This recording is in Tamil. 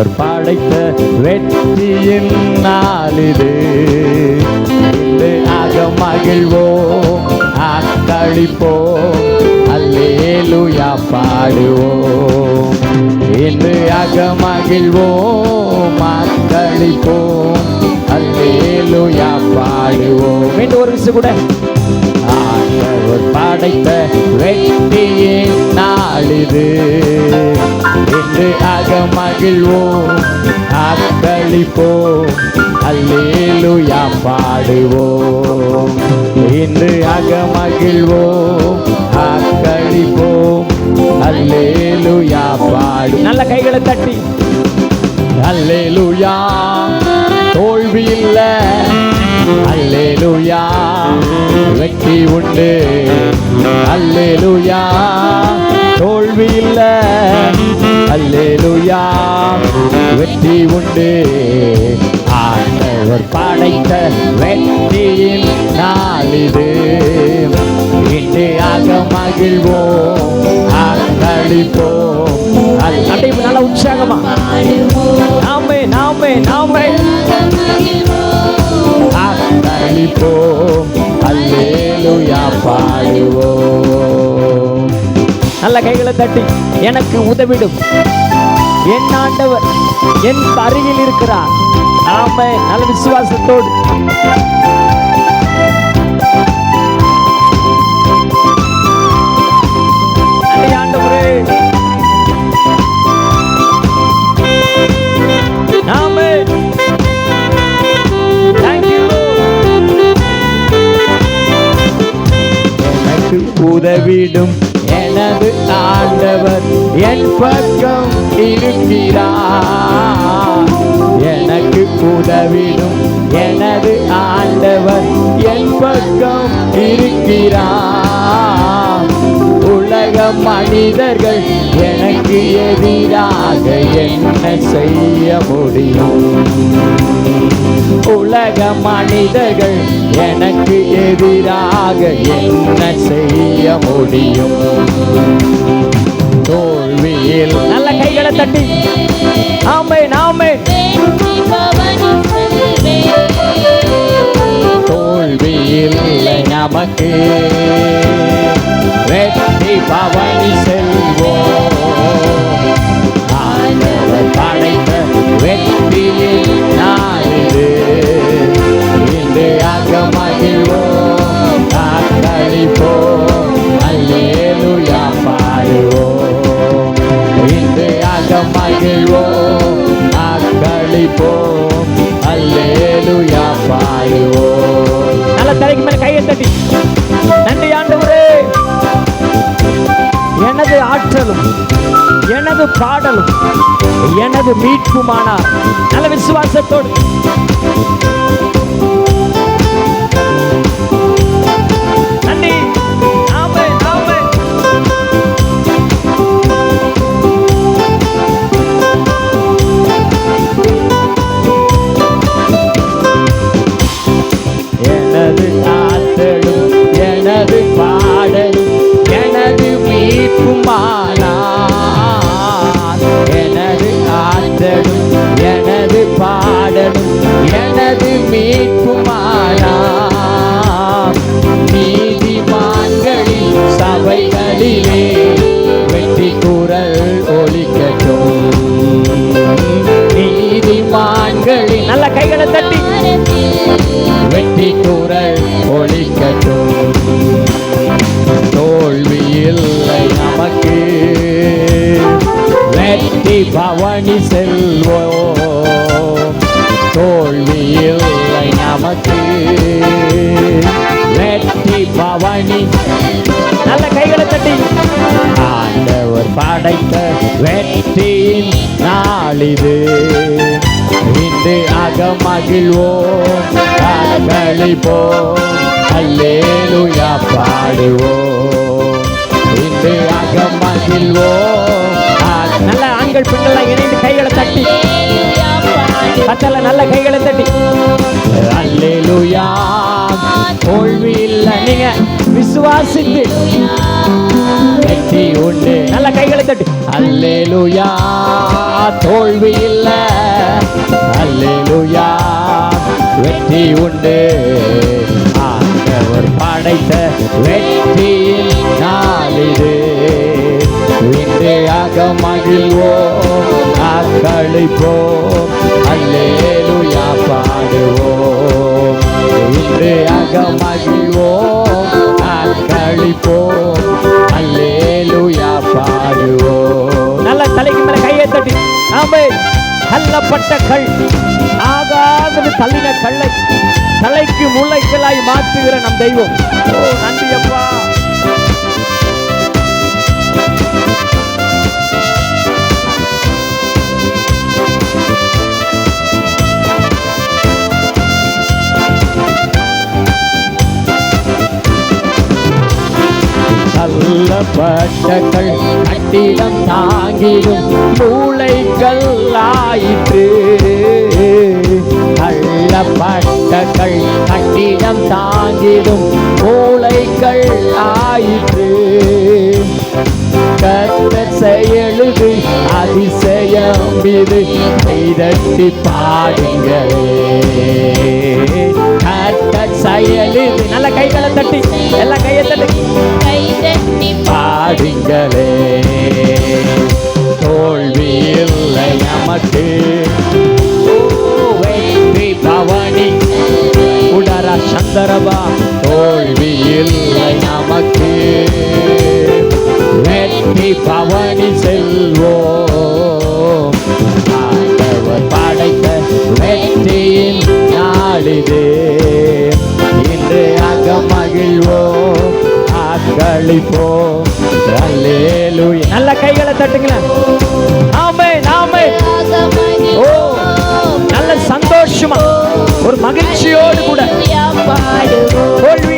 அவர் படைத்த வெற்றியின் நாளிது இன்று ஆக மகிழ்வோம் ஆக்களிப்போம் அல்லேலுயா பாடுவோம். இன்று ஆக மகிழ்வோம் ஆக்களிப்போம் அல்லேலுயா பாடுவோம். மீண்டும் ஒரு விஷயம் கூட. ஆண்டவர் படைத்த வெற்றியின் நாளிது. இன்று ஆக மகிழ்வோம் ஆக்களிப்போம் அல்லேலுயா பாடுவோம். இன்று ஆக மகிழ்வோம் ஆக்களிப்போம் அல்லேலுயா பாடு நல்ல கைகளை தட்டி. அல்லேலுயா தோல்வி இல்ல அல்லேலுயா விளக்கி உண்டு. அல்லேலுயா. தோல்வி இல்ல. அல்லேலுயா. வெற்றி உண்டு. ஆண்டவர் படைத்த வெற்றியின் நாளிது இன்று ஆக மகிழ்வோம். அது அட்டை நல்ல உற்சாகமா? நாமே நாமே நாமே. ஆக்களிப்போம் பாடுவோம் நல்ல கைகளை தட்டி எனக்கு உதவிடும். என் ஆண்டவர் என் அருகில் இருக்கிறார். நாம நல்ல விசுவாசத்தோடு. உதவிடும். எனது ஆண்டவர் என் பக்கம் இருக்கிறார். எனக்கு உதவிடும். எனது ஆண்டவர் என் பக்கம் இருக்கிறார். உலக மனிதர்கள் எனக்கு எதிராக என்ன செய்ய முடியும்? உலக மனிதர்கள் எனக்கு எதிராக என்ன செய்ய முடியும்? தோல்வியில் நல்ல கைகளை தட்டி. ஆமே நாமே தோல்வியில் நமக்கு எனது பாடலும் எனது மீட்புமானார் நல்ல விசுவாசத்தோடு பணி செல்வோம். தோல்வி இல்லை நமக்கு. வெற்றி பவனி. நல்ல கைகளை தட்டி. ஆண்டவர் படைத்த வெற்றியின் நாளிது இன்று அகமகிழ்வோம். கழிப்போம் களிப்போம் அல்லேலுயா பாடுவோம். இன்று அகமகிழ்வோம். நல்ல ஆண்கள் பெண்கள் இணைந்து கைகளை தட்டி. பத்தல நல்ல கைகளை தட்டி. அல்லேலூயா. தோல்வி இல்லை நீங்க விசுவாசித்து. வெற்றி உண்டு நல்ல கைகளை தட்டி. அல்லேலூயா. தோல்வி இல்லை அல்லேலூயா. வெற்றி உண்டு ஆண்டவர் படைத்த வெற்றியில் நாளிது. இன்றையாக மகிழ்வோம் நாட்களிப்போம் அல்லேலுயா பாடுவோம் இன்றையாக மகிழ்வோம் நாட்களிப்போம் அல்லேலுயா பாடுவோம் நல்ல தலைக்கு மேல கையை தட்டி. ஆமே தள்ளப்பட்ட கல். ஆகாதது தள்ளின கல்லை தலைக்கு முளைகளாய் மாற்றுகிற நம் தெய்வம். ஓ நன்றி அப்பா தள்ளப்பட்டகள் கட்டிடம் தாங்கிடும் மூளைகள் ஆயிற்று. தள்ளப்பட்டகள் கட்டிடம் தாங்கிடும் மூளைகள் ஆயிற்று. கத்த செயலுது அதிசயம் இது. கைதட்டி பாடுங்களே. செயலுது நல்ல கைகளை தட்டி எல்லாம் கையை தட்டி. கைதட்டி பாடுங்களே. தோல்வி இல்லை நமக்கு. வெற்றி பவனி. உடரா சந்தரபா தோல்வி இல்லை நமக்கு. வெற்றி பவனி. அல்லேலூயா. நல்ல கைகளை தட்டுங்களேன். ஆமே ஆமே. ஓ நல்ல சந்தோஷமா. ஒரு மகிழ்ச்சியோடு கூட. பாடுவோம்